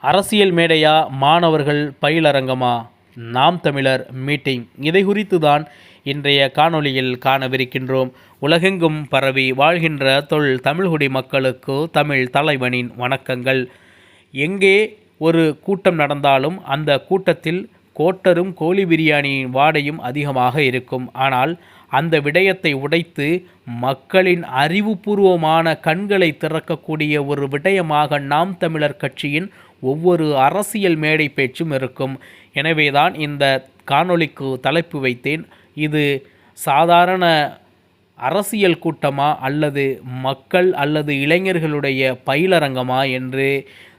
அரசியல் மேடையா மாணவர்கள் பயிலரங்கமா? நாம் தமிழர் மீட்டிங். இதை குறித்து தான் இன்றைய காணொளியில் காணவிருக்கின்றோம். உலகெங்கும் பரவி வாழ்கின்ற தொல் தமிழ்குடி மக்களுக்கு தமிழ் தலைவனின் வணக்கங்கள். எங்கே ஒரு கூட்டம் நடந்தாலும் அந்த கூட்டத்தில் கோட்டரும் கோழி பிரியாணியின் வாடையும் அதிகமாக இருக்கும். ஆனால் அந்த விடயத்தை உடைத்து மக்களின் அறிவுபூர்வமான கண்களை திறக்கக்கூடிய ஒரு விடயமாக நாம் தமிழர் கட்சியின் ஒவ்வொரு அரசியல் மேடை பேச்சும் இருக்கும். எனவேதான் இந்த காணொளிக்கு தலைப்பு வைத்தேன். இது சாதாரண அரசியல் கூட்டமா அல்லது மக்கள் அல்லது இளைஞர்களுடைய பயிலரங்கமா என்று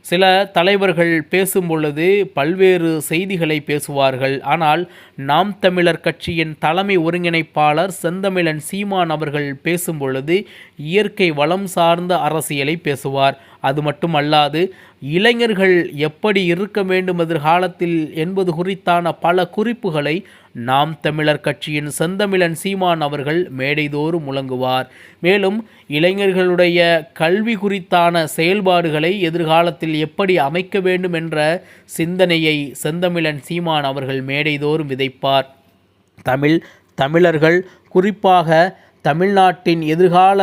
சில தலைவர்கள் பேசும் பொழுது பல்வேறு செய்திகளை பேசுவார்கள். ஆனால் நாம் தமிழர் கட்சியின் தலைமை ஒருங்கிணைப்பாளர் செந்தமிழன் சீமான் அவர்கள் பேசும் பொழுது இயற்கை வளம் சார்ந்த அரசியலை பேசுவார். அது மட்டுமல்லாது இளைஞர்கள் எப்படி இருக்க வேண்டும் எதிர்காலத்தில் என்பது குறித்தான பல குறிப்புகளை நாம் தமிழர் கட்சியின் செந்தமிழன் சீமான் அவர்கள் மேடைதோறும் முழங்குவார். மேலும் இளைஞர்களுடைய கல்வி குறித்தான செயல்பாடுகளை எதிர்காலத்தில் எப்படி அமைக்க வேண்டும் என்ற சிந்தனையை செந்தமிழன் சீமான் அவர்கள் மேடைதோறும் விதைப்பார். தமிழ் தமிழர்கள் குறிப்பாக தமிழ்நாட்டின் எதிர்கால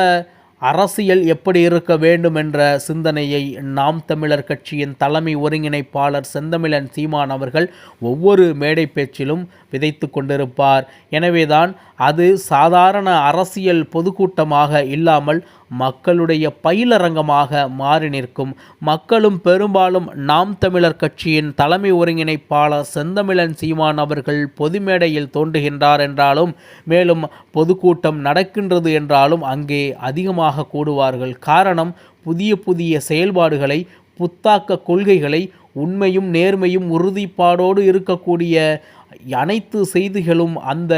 அரசியல் எப்படி இருக்க வேண்டும் என்ற சிந்தனையை நாம் தமிழர் கட்சியின் தலைமை ஒருங்கிணைப்பாளர் செந்தமிழன் சீமான் அவர்கள் ஒவ்வொரு மேடை பேச்சிலும் விதைத்து கொண்டிருப்பார். எனவேதான் அது சாதாரண அரசியல் பொதுக்கூட்டமாக இல்லாமல் மக்களுடைய பயிலரங்கமாக மாறி நிற்கும். மக்களும் பெரும்பாலும் நாம் தமிழர் கட்சியின் தலைமை ஒருங்கிணைப்பாளர் செந்தமிழன் சீமான் அவர்கள் பொது மேடையில் தோன்றுகின்றார் என்றாலும் மேலும் பொதுக்கூட்டம் நடக்கின்றது என்றாலும் அங்கே அதிகமாக கூடுவார்கள் காரணம் புதிய புதிய செயல்பாடுகளை புத்தாக்க கொள்கைகளை உண்மையும் நேர்மையும் உறுதிப்பாடோடு இருக்கக்கூடிய அனைத்து செய்திகளும் அந்த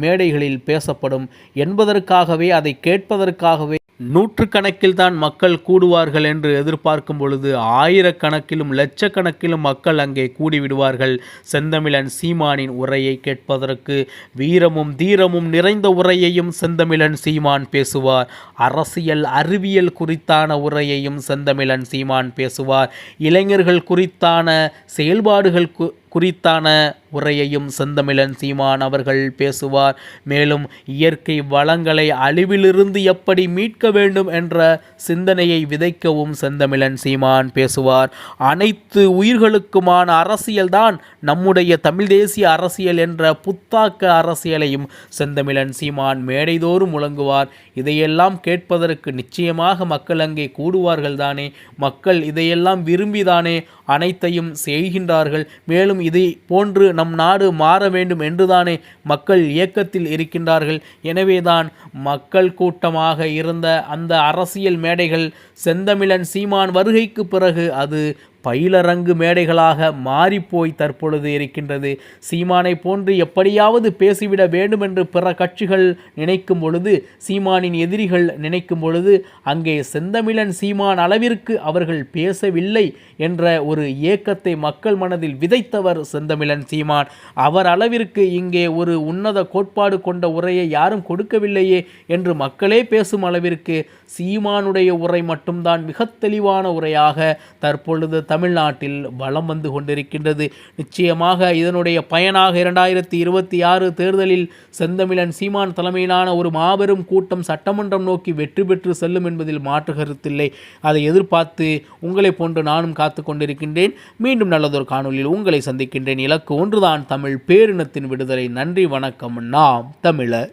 மேடைகளில் பேசப்படும். என்பதற்காகவே அதை கேட்பதற்காகவே நூற்றுக்கணக்கில் தான் மக்கள் கூடுவார்கள் என்று எதிர்பார்க்கும் பொழுது ஆயிரக்கணக்கிலும் லட்சக்கணக்கிலும் மக்கள் அங்கே கூடிவிடுவார்கள். செந்தமிழன் சீமானின் உரையை கேட்பதற்கு வீரமும் தீரமும் நிறைந்த உரையையும் செந்தமிழன் சீமான் பேசுவார். அரசியல் அறிவியல் குறித்தான உரையையும் செந்தமிழன் சீமான் பேசுவார். இளைஞர்கள் குறித்தான செயல்பாடுகள் குறித்தான உரையையும் செந்தமிழன் சீமான் அவர்கள் பேசுவார். மேலும் இயற்கை வளங்களை அழிவிலிருந்து எப்படி மீட்க வேண்டும் என்ற சிந்தனையை விதைக்கவும் செந்தமிழன் சீமான் பேசுவார். அனைத்து உயிர்களுக்குமான அரசியல்தான் நம்முடைய தமிழ் தேசிய அரசியல் என்ற புத்தாக்க அரசியலையும் செந்தமிழன் சீமான் மேடைதோறும் முழங்குவார். இதையெல்லாம் கேட்பதற்கு நிச்சயமாக மக்கள் அங்கே கூடுவார்கள் தானே? மக்கள் இதையெல்லாம் விரும்பிதானே? அனைத்தையும் செய்கின்றார்கள். மேலும் இதை போன்று நம் நாடு மாற வேண்டும் என்றுதானே மக்கள் இயக்கத்தில் இருக்கின்றார்கள். எனவேதான் மக்கள் கூட்டமாக இருந்த அந்த அரசியல் மேடைகள் செந்தமிழன் சீமான் வருகைக்கு பிறகு அது பயிலரங்கு மேடைகளாக மாறிப்போய் தற்பொழுது இருக்கின்றது. சீமானை போன்று எப்படியாவது பேசிவிட வேண்டும் என்று பிற கட்சிகள் நினைக்கும் பொழுது சீமானின் எதிரிகள் நினைக்கும் பொழுது அங்கே செந்தமிழன் சீமான் அளவிற்கு அவர்கள் பேசவில்லை என்ற ஒரு ஏக்கத்தை மக்கள் மனதில் விதைத்தவர் செந்தமிழன் சீமான். அவர் அளவிற்கு இங்கே ஒரு உன்னத கோட்பாடு கொண்ட உரையை யாரும் கொடுக்கவில்லையே என்று மக்களே பேசும் அளவிற்கு சீமானுடைய உரை மட்டும்தான் மிக தெளிவான உரையாக தற்பொழுது தமிழ்நாட்டில் வளம் வந்து கொண்டிருக்கின்றது. நிச்சயமாக இதனுடைய பயனாக இரண்டாயிரத்தி இருபத்தி ஆறு தேர்தலில் செந்தமிழன் சீமான் தலைமையிலான ஒரு மாபெரும் கூட்டம் சட்டமன்றம் நோக்கி வெற்றி பெற்று செல்லும் என்பதில் மாற்று கருத்தில்லை. அதை எதிர்பார்த்து உங்களை போன்று நானும் காத்து கொண்டிருக்கின்றேன். மீண்டும் நல்லதொரு காணொலியில் உங்களை சந்திக்கின்றேன். இலக்கு ஒன்றுதான் தமிழ் பேரினத்தின் விடுதலை. நன்றி வணக்கம். நாம் தமிழர்.